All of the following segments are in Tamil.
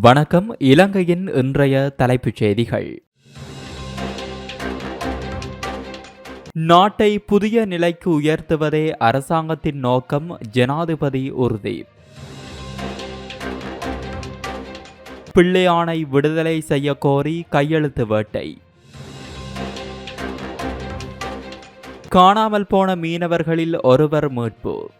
வணக்கம். இலங்கையின் இன்றைய தலைப்புச் செய்திகள். நாட்டை புதிய நிலைக்கு உயர்த்துவதே அரசாங்கத்தின் நோக்கம். ஜனாதிபதி உறுதி. பிள்ளையானை விடுதலை செய்ய கோரி கையெழுத்து வேட்டை. காணாமல் போன மீனவர்களில் ஒருவர் மீட்பு.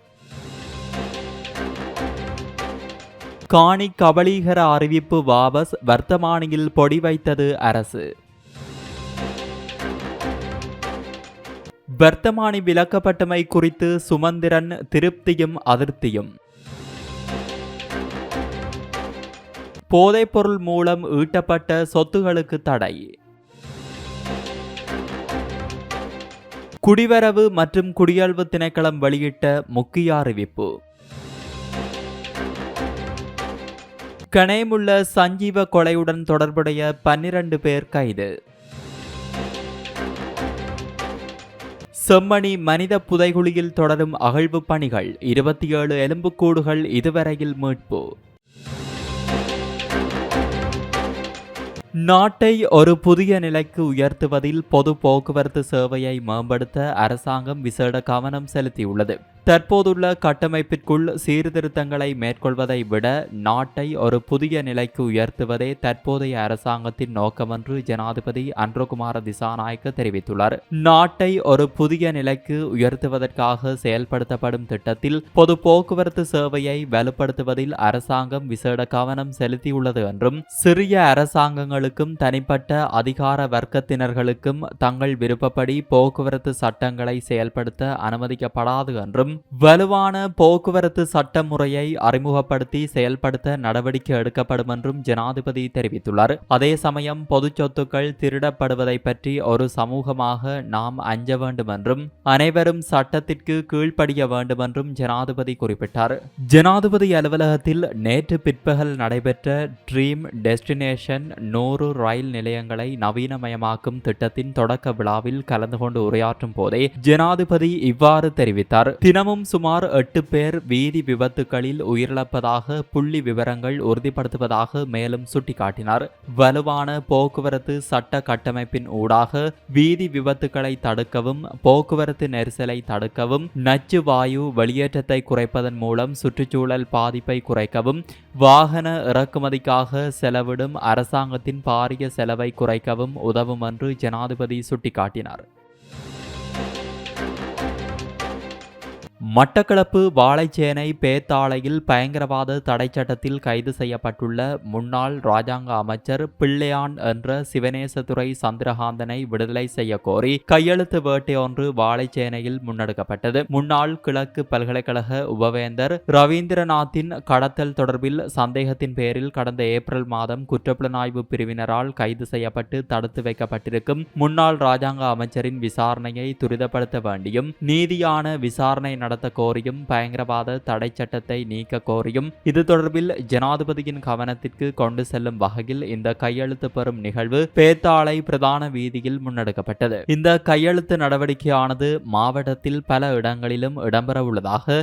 காணி கபலீகர அறிவிப்பு வாபஸ் வர்த்தமானியில் பொடி வைத்தது அரசு. வர்த்தமானி விலக்கப்பட்டமை குறித்து சுமந்திரன் திருப்தியும் அதிருப்தியும். போதைப்பொருள் மூலம் ஈட்டப்பட்ட சொத்துகளுக்கு தடை. குடிவரவு மற்றும் குடியல்வு திணைக்களம் வெளியிட்ட முக்கிய அறிவிப்பு. கனேமுள்ள சஞ்சீவ கொலையுடன் தொடர்புடைய பன்னிரண்டு பேர் கைது. செம்மணி மனித புதைகுழியில் தொடரும் அகழ்வு பணிகள் இருபத்தி ஏழு எலும்புக்கூடுகள் இதுவரையில் மீட்பு. நாட்டை ஒரு புதிய நிலைக்கு உயர்த்துவதில் பொது போக்குவரத்து சேவையை மேம்படுத்த அரசாங்கம் விசேட கவனம் செலுத்தியுள்ளது. தற்போதுள்ள கட்டமைப்பிற்குள் சீர்திருத்தங்களை மேற்கொள்வதை விட நாட்டை ஒரு புதிய நிலைக்கு உயர்த்துவதே தற்போதைய அரசாங்கத்தின் நோக்கமென்று ஜனாதிபதி அன்றகுமார திசாநாயக்க தெரிவித்துள்ளார். நாட்டை ஒரு புதிய நிலைக்கு உயர்த்துவதற்காக செயல்படுத்தப்படும் திட்டத்தில் பொது போக்குவரத்து சேவையை வலுப்படுத்துவதில் அரசாங்கம் விசேட கவனம் செலுத்தியுள்ளது என்றும் சிறிய அரசாங்கங்களுக்கும் தனிப்பட்ட அதிகார வர்க்கத்தினர்களுக்கும் தங்கள் விருப்பப்படி போக்குவரத்து சட்டங்களை செயல்படுத்த அனுமதிக்கப்படாது என்றும் வலுவான போக்குவரத்து சட்ட முறையை அறிமுகப்படுத்தி செயல்படுத்த நடவடிக்கை எடுக்கப்படும் என்றும் ஜனாதிபதி தெரிவித்துள்ளார். அதே சமயம் பொது சொத்துக்கள் திருடப்படுவதை பற்றி ஒரு சமூகமாக நாம் அஞ்ச வேண்டும் என்றும் அனைவரும் சட்டத்திற்கு கீழ்ப்படிய வேண்டும் என்றும் ஜனாதிபதி குறிப்பிட்டார். ஜனாதிபதி அலுவலகத்தில் நேற்று பிற்பகல் நடைபெற்ற ட்ரீம் டெஸ்டினேஷன் நூறு ரயில் நிலையங்களை நவீனமயமாக்கும் திட்டத்தின் தொடக்க விழாவில் கலந்து கொண்டு உரையாற்றும் போதே ஜனாதிபதி இவ்வாறு தெரிவித்தார். தினமும் சுமார் எட்டு பேர் வீதி விபத்துகளில் உயிரிழப்பதாக புள்ளி விவரங்கள் உறுதிப்படுத்துவதாக மேலும் சுட்டிக்காட்டினார். வலுவான போக்குவரத்து சட்ட கட்டமைப்பின் ஊடாக வீதி விபத்துகளை தடுக்கவும் போக்குவரத்து நெரிசலை தடுக்கவும் நச்சு வாயு வெளியேற்றத்தை குறைப்பதன் மூலம் சுற்றுச்சூழல் பாதிப்பை குறைக்கவும் வாகன இறக்குமதிக்காக செலவிடும் அரசாங்கத்தின் பாரிய செலவை குறைக்கவும் உதவும் என்று ஜனாதிபதி சுட்டிக்காட்டினார். மட்டக்களப்பு வாழைச்சேனை பேத்தாளையில் பயங்கரவாத தடை சட்டத்தில் கைது செய்யப்பட்டுள்ள முன்னாள் ராஜாங்க அமைச்சர் பிள்ளையான் என்ற சிவனேசதுரை சந்திரகாந்தனை விடுதலை செய்ய கோரி கையெழுத்து வேட்டை ஒன்று வாழைச்சேனையில் முன்னெடுக்கப்பட்டது. முன்னாள் கிழக்கு பல்கலைக்கழக உபவேந்தர் ரவீந்திரநாத்தின் கடத்தல் தொடர்பில் சந்தேகத்தின் பேரில் கடந்த ஏப்ரல் மாதம் குற்றப்புலனாய்வு பிரிவினரால் கைது செய்யப்பட்டு தடுத்து வைக்கப்பட்டிருக்கும் முன்னாள் ராஜாங்க அமைச்சரின் விசாரணையை துரிதப்படுத்த வேண்டியும் நீதியான விசாரணை நடத்த கோரியும் பயங்கரவாத தடை சட்டத்தை நீக்க கோரியும் இது தொடர்பில் ஜனாதிபதியின் கவனத்திற்கு கொண்டு செல்லும் வகையில் இந்த கையெழுத்து பெறும் நிகழ்வு பேத்தாளை பிரதான வீதியில் முன்னெடுக்கப்பட்டது. இந்த கையெழுத்து நடவடிக்கையானது மாவட்டத்தில் பல இடங்களிலும் இடம்பெற உள்ளதாக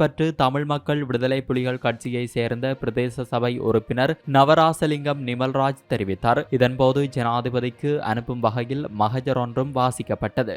பற்று தமிழ் மக்கள் விடுதலை புலிகள் கட்சியை சேர்ந்த பிரதேச சபை உறுப்பினர் நவராசலிங்கம் நிமல்ராஜ் தெரிவித்தார். இதன்போது ஜனாதிபதிக்கு அனுப்பும் வகையில் மகஜர் ஒன்றும் வாசிக்கப்பட்டது.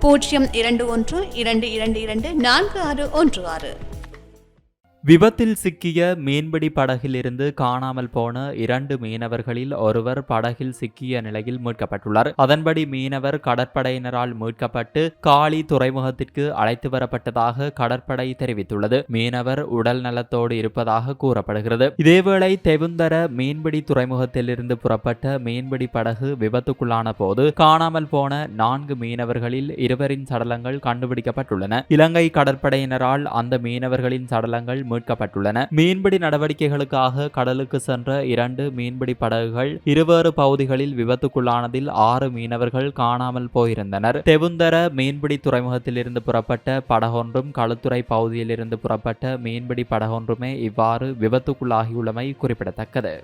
பூஜ்ஜியம் இரண்டு ஒன்று இரண்டு இரண்டு இரண்டு நான்கு ஆறு ஒன்று ஆறு. விபத்தில் சிக்கிய மீன்பிடி படகிலிருந்து காணாமல் போன இரண்டு மீனவர்களில் ஒருவர் படகில் சிக்கிய நிலையில் மீட்கப்பட்டுள்ளார். அதன்படி மீனவர் கடற்படையினரால் மீட்கப்பட்டு காளி துறைமுகத்திற்கு அழைத்து வரப்பட்டதாக கடற்படை தெரிவித்துள்ளது. மீனவர் உடல் நலத்தோடு இருப்பதாக கூறப்படுகிறது. இதேவேளை தெவுந்தர மீன்பிடி துறைமுகத்திலிருந்து புறப்பட்ட மீன்பிடி படகு விபத்துக்குள்ளான போது காணாமல் போன நான்கு மீனவர்களில் இருவரின் சடலங்கள் கண்டுபிடிக்கப்பட்டுள்ளன. இலங்கை கடற்படையினரால் அந்த மீனவர்களின் சடலங்கள் மீட்கப்பட்டுள்ளன. மீன்பிடி நடவடிக்கைகளுக்காக கடலுக்கு சென்ற இரண்டு மீன்பிடி படகுகள் இருவேறு பகுதிகளில் விபத்துக்குள்ளானதில் ஆறு மீனவர்கள் காணாமல் போயிருந்தனர். தெவுந்தர மீன்பிடி துறைமுகத்திலிருந்து புறப்பட்ட படகொன்றும் களுத்துறை பகுதியிலிருந்து புறப்பட்ட மீன்பிடி படகொன்றுமே இவ்வாறு விபத்துக்குள்ளாகியுள்ளமை குறிப்பிடத்தக்கது.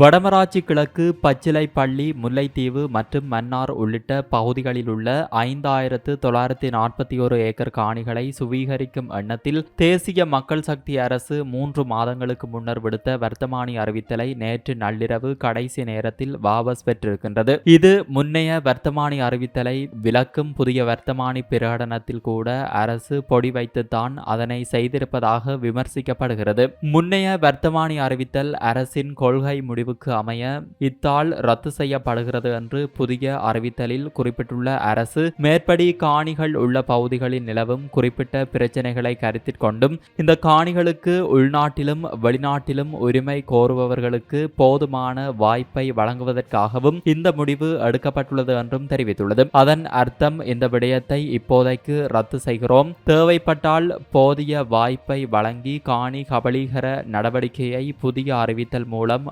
வடமராட்சி கிழக்கு பச்சிலை பள்ளி முல்லைத்தீவு மற்றும் மன்னார் உள்ளிட்ட பகுதிகளில் உள்ள ஐந்தாயிரத்து தொள்ளாயிரத்தி நாற்பத்தி ஒரு ஏக்கர் காணிகளை சுவீகரிக்கும் எண்ணத்தில் தேசிய மக்கள் சக்தி அரசு மூன்று மாதங்களுக்கு முன்னர் விடுத்த வர்த்தமானி அறிவித்தலை நேற்று நள்ளிரவு கடைசி நேரத்தில் வாபஸ் பெற்றிருக்கின்றது. இது முன்னைய வர்த்தமானி அறிவித்தலை விளக்கும் புதிய வர்த்தமானி பிரகடனத்தில் கூட அரசு பொடி வைத்துத்தான் அதனை செய்திருப்பதாக விமர்சிக்கப்படுகிறது. முன்னைய வர்த்தமானி அறிவித்தல் அரசின் கொள்கை முடிவு தேர்வுக்கு அமைய இத்தாள் ரத்து செய்யப்படுகிறது என்று புதிய அறிவித்தலில் குறிப்பிட்டுள்ள அரசு மேற்படி காணிகள் உள்ள பகுதிகளில் நிலவும் குறிப்பிட்ட பிரச்சனைகளை கருத்தில் கொண்டும் இந்த காணிகளுக்கு உள்நாட்டிலும் வெளிநாட்டிலும் உரிமை கோருபவர்களுக்கு போதுமான வாய்ப்பை வழங்குவதற்காகவும் இந்த முடிவு எடுக்கப்பட்டுள்ளது என்றும் தெரிவித்துள்ளது. அதன் அர்த்தம் இந்த விடயத்தை இப்போதைக்கு ரத்து செய்கிறோம். தேவைப்பட்டால் போதிய வாய்ப்பை வழங்கி காணி கபலீகர நடவடிக்கையை புதிய அறிவித்தல் மூலம்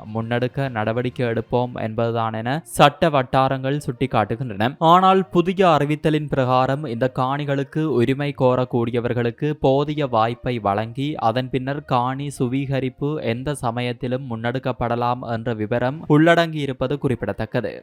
தடுக்க நடவடிக்கை எடுப்போம் என்பதுதான் என சட்ட வட்டாரங்கள் சுட்டிக்காட்டுகின்றன. ஆனால் புதிய அறிவித்தலின் பிரகாரம் இந்த காணிகளுக்கு உரிமை கோரக்கூடியவர்களுக்கு போதிய வாய்ப்பை வழங்கி அதன் பின்னர் காணி சுவீகரிப்பு எந்த சமயத்திலும் முன்னெடுக்கப்படலாம் என்ற விவரம் உள்ளடங்கியிருப்பது குறிப்பிடத்தக்கது.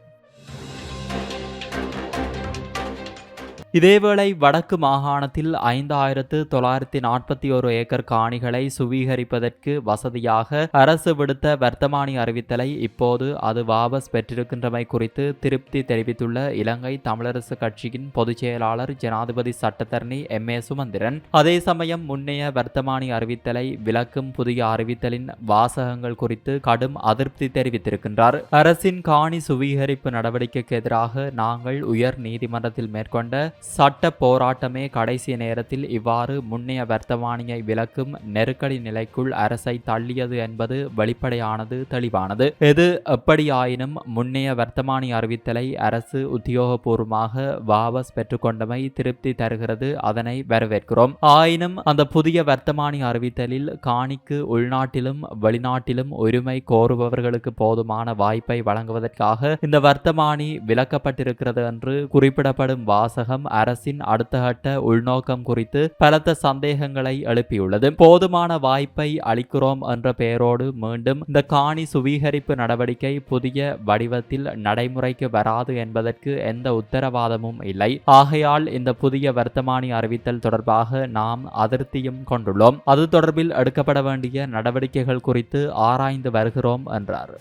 இதேவேளை வடக்கு மாகாணத்தில் ஐந்தாயிரத்து தொள்ளாயிரத்தி நாற்பத்தி ஒரு ஏக்கர் காணிகளை சுவீகரிப்பதற்கு வசதியாக அரசு விடுத்த வர்த்தமானி அறிவித்தலை இப்போது அது வாபஸ் பெற்றிருக்கின்றமை குறித்து திருப்தி தெரிவித்துள்ள இலங்கை தமிழரசு கட்சியின் பொதுச் செயலாளர் ஜனாதிபதி சட்டத்தரணி எம். ஏ. சுமந்திரன் அதே சமயம் முன்னைய வர்த்தமானி அறிவித்தலை விளக்கும் புதிய அறிவித்தலின் வாசகங்கள் குறித்து கடும் அதிருப்தி தெரிவித்திருக்கின்றார். அரசின் காணி சுவீகரிப்பு நடவடிக்கைக்கு எதிராக நாங்கள் உயர் நீதிமன்றத்தில் மேற்கொண்ட சட்ட போராட்டமே கடைசி நேரத்தில் இவ்வாறு முன்னைய வர்த்தமானியை விளக்கும் நெருக்கடி நிலைக்குள் அரசை தள்ளியது என்பது வெளிப்படையானது தெளிவானது. எது எப்படியாயினும் முன்னைய வர்த்தமானி அறிவித்தலை அரசு உத்தியோகபூர்வமாக வாபஸ் பெற்றுக்கொண்டமை திருப்தி தருகிறது அதனை வரவேற்கிறோம். ஆயினும் அந்த புதிய வர்த்தமானி அறிவித்தலில் காணிக்கு உள்நாட்டிலும் வெளிநாட்டிலும் உரிமை கோருபவர்களுக்கு போதுமான வாய்ப்பை வழங்குவதற்காக இந்த வர்த்தமானி விலக்கப்பட்டிருக்கிறது என்று குறிப்பிடப்படும் வாசகம் அரசின் அடுத்த கட்ட உள்நோக்கம் குறித்து பலத்த சந்தேகங்களை எழுப்பியுள்ளது. போதுமான வாய்ப்பை அளிக்கிறோம் என்ற பெயரோடு மீண்டும் இந்த காணி சுவீகரிப்பு நடவடிக்கை புதிய வடிவத்தில் நடைமுறைக்கு வராது என்பதற்கு எந்த உத்தரவாதமும் இல்லை. ஆகையால் இந்த புதிய வர்த்தமானி அறிவித்தல் தொடர்பாக நாம் அதிருப்தியும் கொண்டுள்ளோம். அது தொடர்பில் எடுக்கப்பட வேண்டிய நடவடிக்கைகள் குறித்து ஆராய்ந்து வருகிறோம் என்றார்.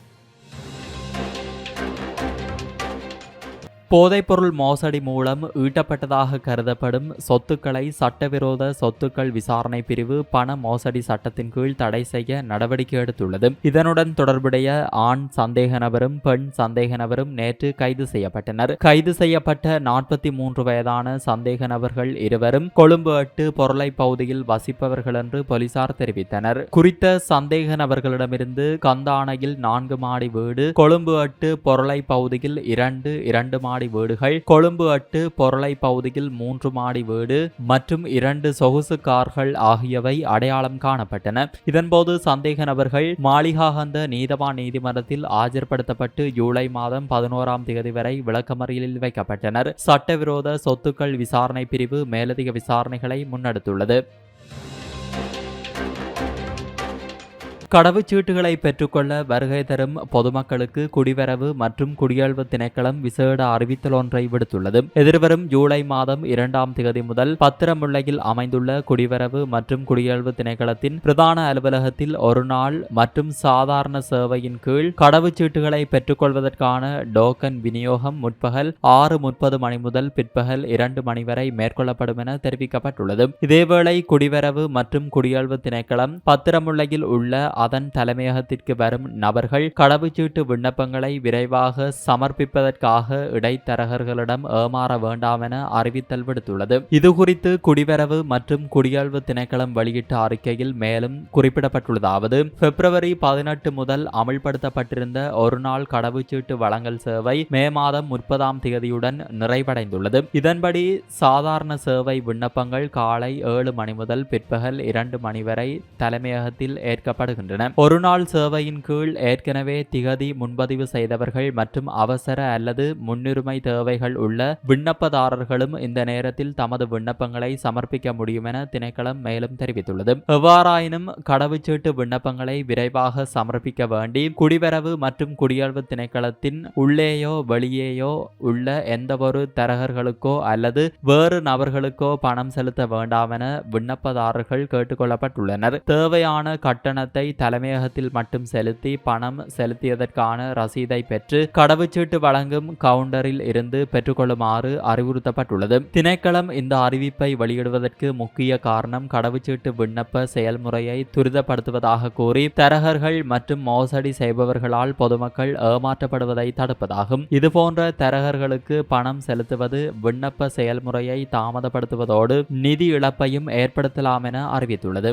போதைப்பொருள் மோசடி மூலம் ஈட்டப்பட்டதாக கருதப்படும் சொத்துக்களை சட்டவிரோத சொத்துக்கள் விசாரணை பிரிவு பண மோசடி சட்டத்தின் கீழ் தடை செய்ய நடவடிக்கை எடுத்துள்ளது. இதனுடன் தொடர்புடைய ஆண் சந்தேக நபரும் பெண் சந்தேக நபரும் நேற்று கைது செய்யப்பட்டனர். கைது செய்யப்பட்ட நாற்பத்தி மூன்று வயதான சந்தேக நபர்கள் இருவரும் கொழும்பு எட்டு பொருளை பகுதியில் வசிப்பவர்கள் என்று போலீசார் தெரிவித்தனர். குறித்த சந்தேக நபர்களிடமிருந்து கந்தானையில் நான்கு மாடி வீடு கொழும்பு எட்டு பொருளை பகுதியில் இரண்டு இரண்டு மாடி வீடுகள் கொழும்பு அட்டு பொருளை பகுதியில் மூன்று மாடி வீடு மற்றும் இரண்டு சொகுசு கார்கள் ஆகியவை அடையாளம் காணப்பட்டன. இதன்போது சந்தேக நபர்கள் மாளிகாகந்த நீதவான் நீதிமன்றத்தில் ஆஜர்படுத்தப்பட்டு ஜூலை மாதம் பதினோராம் தேதி வரை விளக்கமறியலில் வைக்கப்பட்டனர். சட்டவிரோத சொத்துக்கள் விசாரணை பிரிவு மேலதிக விசாரணைகளை முன்னெடுத்துள்ளது. கடவுச்சீட்டுகளை பெற்றுக்கொள்ள வருகை தரும் பொதுமக்களுக்கு குடிவரவு மற்றும் குடியேழ்வு திணைக்களம் விசேட அறிவித்தல் ஒன்றை விடுத்துள்ளது. எதிர்வரும் ஜூலை மாதம் இரண்டாம் தேதி முதல் பத்திரமுல்லையில் அமைந்துள்ள குடிவரவு மற்றும் குடியேழ்வு திணைக்களத்தின் பிரதான அலுவலகத்தில் ஒரு நாள் மற்றும் சாதாரண சேவையின் கீழ் கடவுச்சீட்டுகளை பெற்றுக்கொள்வதற்கான டோக்கன் விநியோகம் முற்பகல் ஆறு முப்பது மணி முதல் பிற்பகல் இரண்டு மணி வரை மேற்கொள்ளப்படும் என தெரிவிக்கப்பட்டுள்ளது. இதேவேளை குடிவரவு மற்றும் குடியேழ்வு திணைக்களம் பத்திரமுல்லையில் உள்ள அதன் தலைமையகத்திற்கு வரும் நபர்கள் கடவுச்சீட்டு விண்ணப்பங்களை விரைவாக சமர்ப்பிப்பதற்காக இடைத்தரகர்களிடம் ஏமாற வேண்டாம் என அறிவித்தல் விடுத்துள்ளது. இதுகுறித்து குடிவரவு மற்றும் குடியாழ்வு திணைக்களம் வெளியிட்ட அறிக்கையில் மேலும் குறிப்பிடப்பட்டுள்ளதாவது பிப்ரவரி பதினெட்டு முதல் அமல்படுத்தப்பட்டிருந்த ஒருநாள் கடவுச்சீட்டு வழங்கல் சேவை மே மாதம் முப்பதாம் தேதியுடன் நிறைவடைந்துள்ளது. இதன்படி சாதாரண சேவை விண்ணப்பங்கள் காலை ஏழு மணி முதல் பிற்பகல் இரண்டு மணி வரை தலைமையகத்தில் ஏற்கப்படுகின்றன. ஒருநாள் சேவையின் கீழ் ஏற்கனவே திகதி முன்பதிவு செய்தவர்கள் மற்றும் அவசர அல்லது முன்னுரிமை தேவைகள் உள்ள விண்ணப்பதாரர்களும் இந்த நேரத்தில் தமது விண்ணப்பங்களை சமர்ப்பிக்க முடியும் என திணைக்களம் மேலும் தெரிவித்துள்ளது. எவ்வாறாயினும் கடவுச்சீட்டு விண்ணப்பங்களை விரைவாக சமர்ப்பிக்க வேண்டி குடிவரவு மற்றும் குடியல்வு திணைக்களத்தின் உள்ளேயோ வெளியேயோ உள்ள எந்தவொரு தரகர்களுக்கோ அல்லது வேறு நபர்களுக்கோ பணம் செலுத்த வேண்டாம் என விண்ணப்பதாரர்கள் கேட்டுக்கொள்ளப்பட்டுள்ளனர். தேவையான கட்டணத்தை தலைமையகத்தில் மட்டும் செலுத்தி பணம் செலுத்தியதற்கான ரசீதை பெற்று கடவுச்சீட்டு வழங்கும் கவுண்டரில் இருந்து பெற்றுக்கொள்ளுமாறு அறிவுறுத்தப்பட்டுள்ளது. திணைக்களம் இந்த அறிவிப்பை வெளியிடுவதற்கு முக்கிய காரணம் கடவுச்சீட்டு விண்ணப்ப செயல்முறையை துரிதப்படுத்துவதாக கூறி தரகர்கள் மற்றும் மோசடி செய்பவர்களால் பொதுமக்கள் ஏமாற்றப்படுவதை தடுப்பதாகும். இதுபோன்ற தரகர்களுக்கு பணம் செலுத்துவது விண்ணப்ப செயல்முறையை தாமதப்படுத்துவதோடு நிதி இழப்பையும் ஏற்படுத்தலாம் என அறிவித்துள்ளது.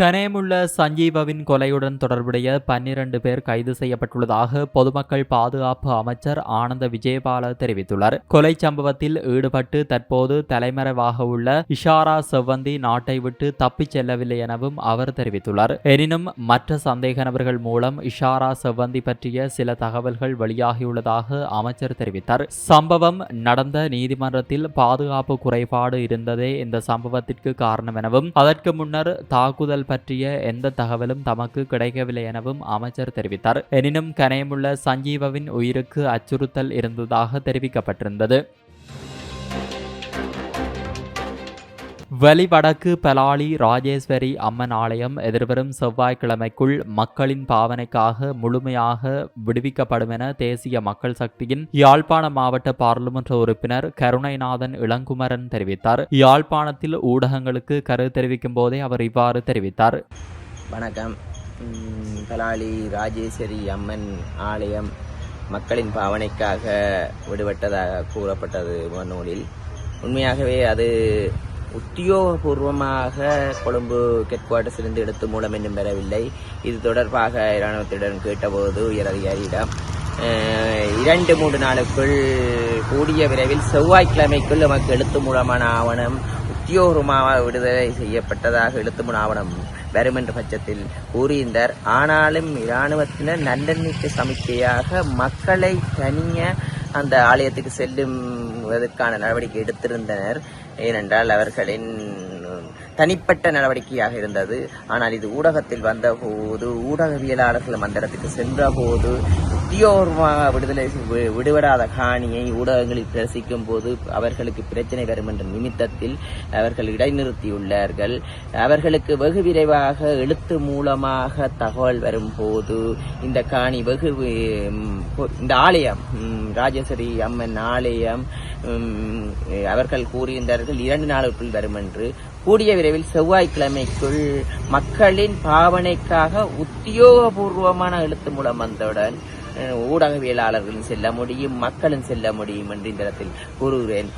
கனேமுள்ள சஞ்சீவவின் கொலையுடன் தொடர்புடைய பன்னிரண்டு பேர் கைது செய்யப்பட்டுள்ளதாக பொதுமக்கள் பாதுகாப்பு அமைச்சர் ஆனந்த விஜயபால தெரிவித்துள்ளார். கொலை சம்பவத்தில் ஈடுபட்டு தற்போது தலைமறைவாக உள்ள இஷாரா செவ்வந்தி நாட்டை விட்டு தப்பிச் செல்லவில்லை எனவும் அவர் தெரிவித்துள்ளார். எனினும் மற்ற சந்தேக நபர்கள் மூலம் இஷாரா செவ்வந்தி பற்றிய சில தகவல்கள் வெளியாகியுள்ளதாக அமைச்சர் தெரிவித்தார். சம்பவம் நடந்த நீதிமன்றத்தில் பாதுகாப்பு குறைபாடு இருந்ததே இந்த சம்பவத்திற்கு காரணம் எனவும் அதற்கு முன்னர் தாக்குதல் பற்றிய எந்த தகவலும் தமக்கு கிடைக்கவில்லை எனவும் அமைச்சர் தெரிவித்தார். எனினும் கனயமுள்ள சஞ்சீவவின் உயிருக்கு அச்சுறுத்தல் இருந்ததாக தெரிவிக்கப்பட்டிருந்தது. வெளிவடக்கு பலாலி ராஜேஸ்வரி அம்மன் ஆலயம் எதிர்வரும் செவ்வாய்க்கிழமைக்குள் மக்களின் பாவனைக்காக முழுமையாக விடுவிக்கப்படும் என தேசிய மக்கள் சக்தியின் யாழ்ப்பாண மாவட்ட பாராளுமன்ற உறுப்பினர் கருணைநாதன் இளங்குமரன் தெரிவித்தார். யாழ்ப்பாணத்தில் ஊடகங்களுக்கு கருத்து தெரிவிக்கும் போதே அவர் இவ்வாறு தெரிவித்தார். வணக்கம். பலாளி பலாலி ராஜேஸ்வரி அம்மன் ஆலயம் மக்களின் பாவனைக்காக விடுபட்டதாக கூறப்பட்டது நூலில் உண்மையாகவே அது உத்தியோகபூர்வமாக கொழும்பு ஹெட் குவார்ட்டர்ஸிலிருந்து எடுத்து மூலம் இன்னும் பெறவில்லை இது தொடர்பாக இராணுவத்திடம் கேட்டபோது உயரதிகாரியிடம் இரண்டு மூன்று நாளுக்குள் கூடிய விரைவில் செவ்வாய்க்கிழமைக்குள் நமக்கு எழுத்து மூலமான ஆவணம் உத்தியோகமாக விடுதலை செய்யப்பட்டதாக எழுத்து மூலம் ஆவணம் வரும் என்ற பட்சத்தில் கூறியிருந்தார். ஆனாலும் இராணுவத்தினர் நல்லெண்ணிக்கு சமிக்கையாக மக்களை தனிய அந்த ஆலயத்துக்கு செல்லுவதற்கான நடவடிக்கை எடுத்திருந்தனர். ஏனென்றால் அவர்களின் தனிப்பட்ட நடவடிக்கையாக இருந்தது. ஆனால் இது ஊடகத்தில் வந்தபோது ஊடகவியலாளர்கள் மந்திரத்துக்கு சென்றபோது உத்தியோகமாக விடுதலை வி- விடுபடாத காணியை ஊடகங்களில் பிரசிக்கும் போது அவர்களுக்கு பிரச்சனை வரும் என்ற நிமித்தத்தில் அவர்கள் இடைநிறுத்தியுள்ளார்கள். அவர்களுக்கு வெகு விரைவாக எழுத்து மூலமாக தகவல் வரும்போது இந்த காணி வெகு வி- இந்த ஆலயம் ராஜேஸ்வரி அம்மன் ஆலயம் அவர்கள் கூறியிருந்தார்கள் இரண்டு நாளுக்குள் வரும் என்று. கூடிய விரைவில் செவ்வாய்க்கிழமைக்குள் மக்களின் பாவனைக்காக உத்தியோகபூர்வமான எழுத்து மூலம் வந்தவுடன் ஊடகவியலாளர்களும் செல்ல முடியும் மக்களும் செல்ல முடியும் என்று இந்த இடத்தில் கூறுகிறேன்.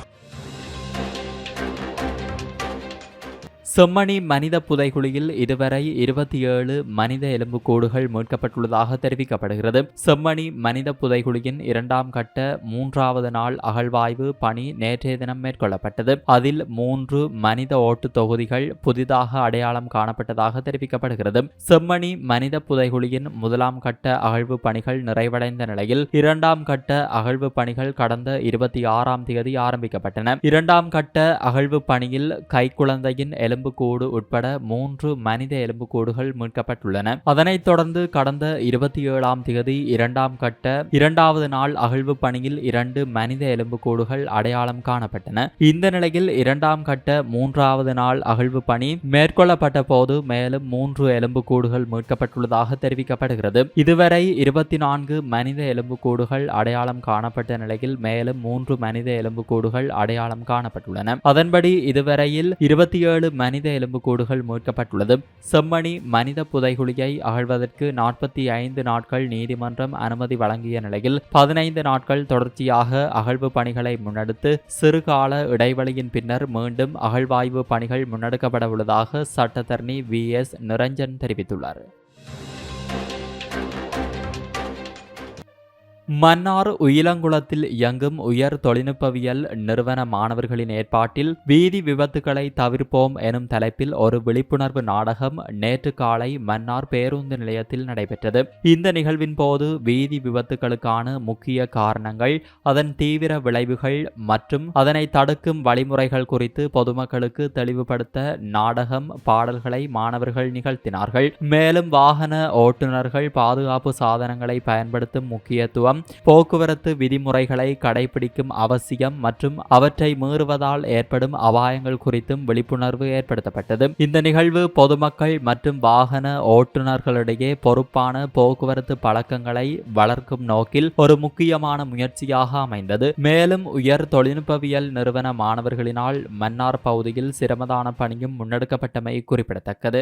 செம்மணி மனித புதைகுழியில் இதுவரை இருபத்தி ஏழு மனித எலும்புக்கூடுகள் மீட்கப்பட்டுள்ளதாக தெரிவிக்கப்படுகிறது. செம்மணி மனித புதைகுழியின் இரண்டாம் கட்ட மூன்றாவது நாள் அகழ்வாய்வு பணி நேற்றைய தினம் மேற்கொள்ளப்பட்டது. அதில் மூன்று மனித ஓட்டுத் தொகுதிகள் புதிதாக அடையாளம் காணப்பட்டதாக தெரிவிக்கப்படுகிறது. செம்மணி மனித புதைகுழியின் முதலாம் கட்ட அகழ்வு பணிகள் நிறைவடைந்த நிலையில் இரண்டாம் கட்ட அகழ்வு பணிகள் கடந்த இருபத்தி ஆறாம் தேதி ஆரம்பிக்கப்பட்டன. இரண்டாம் கட்ட அகழ்வு பணியில் கைக்குழந்தையின் எலும்பு எலும்புக்கூடு உட்பட மூன்று மனித எலும்புக்கூடுகள் மீட்கப்பட்டுள்ளன. அதனைத் தொடர்ந்து கடந்த இருபத்தி ஏழாம் தேதி இரண்டாம் கட்ட இரண்டாவது நாள் அகழ்வு பணியில் இரண்டு மனித எலும்புக்கூடுகள் அடையாளம் காணப்பட்டன. இந்த நிலையில் இரண்டாம் கட்ட மூன்றாவது நாள் அகழ்வு பணி மேற்கொள்ளப்பட்ட போது மேலும் மூன்று எலும்புக்கூடுகள் மீட்கப்பட்டுள்ளதாக தெரிவிக்கப்படுகிறது. இதுவரை இருபத்தி நான்கு மனித எலும்புக்கூடுகள் அடையாளம் காணப்பட்ட நிலையில் மேலும் மூன்று மனித எலும்புக்கூடுகள் அடையாளம் காணப்பட்டுள்ளன. அதன்படி இதுவரையில் இருபத்தி ஏழு மனித மனித எலும்புக்கூடுகள் மீட்கப்பட்டுள்ளது. செம்மணி மனித புதைகுழியை அகழ்வதற்கு நாற்பத்தி ஐந்து நாட்கள் நீதிமன்றம் அனுமதி வழங்கிய நிலையில் பதினைந்து நாட்கள் தொடர்ச்சியாக அகழ்வு பணிகளை முன்னெடுத்து சிறுகால இடைவெளியின் பின்னர் மீண்டும் அகழ்வாய்வு பணிகள் முன்னெடுக்கப்பட உள்ளதாக சட்டத்தரணி வி எஸ். நிரஞ்சன் தெரிவித்துள்ளார். மன்னார் உயிலங்குளத்தில் இயங்கும் உயர் தொழில்நுட்பவியல் நிறுவன மாணவர்களின் ஏற்பாட்டில் வீதி விபத்துகளை தவிர்ப்போம் எனும் தலைப்பில் ஒரு விழிப்புணர்வு நாடகம் நேற்று காலை மன்னார் பேருந்து நிலையத்தில் நடைபெற்றது. இந்த நிகழ்வின் போது வீதி விபத்துகளுக்கான முக்கிய காரணங்கள் அதன் தீவிர விளைவுகள் மற்றும் அதனை தடுக்கும் வழிமுறைகள் குறித்து பொதுமக்களுக்கு தெளிவுபடுத்த நாடகம் பாடல்களை மாணவர்கள் நிகழ்த்தினார்கள். மேலும் வாகன ஓட்டுநர்கள் பாதுகாப்பு சாதனங்களை பயன்படுத்தும் முக்கியத்துவம் போக்குவரத்து விதிமுறைகளை கடைபிடிக்கும் அவசியம் மற்றும் அவற்றை மீறுவதால் ஏற்படும் அபாயங்கள் குறித்தும் விழிப்புணர்வு ஏற்படுத்தப்பட்டது. இந்த நிகழ்வு பொதுமக்கள் மற்றும் வாகன ஓட்டுநர்களிடையே பொறுப்பான போக்குவரத்து பழக்கங்களை வளர்க்கும் நோக்கில் ஒரு முக்கியமான முயற்சியாக அமைந்தது. மேலும் உயர் தொழில்நுட்பவியல் நிறுவன மாணவர்களினால் மன்னார் பகுதியில் சிரமதான பணியும் முன்னெடுக்கப்பட்டமை குறிப்பிடத்தக்கது.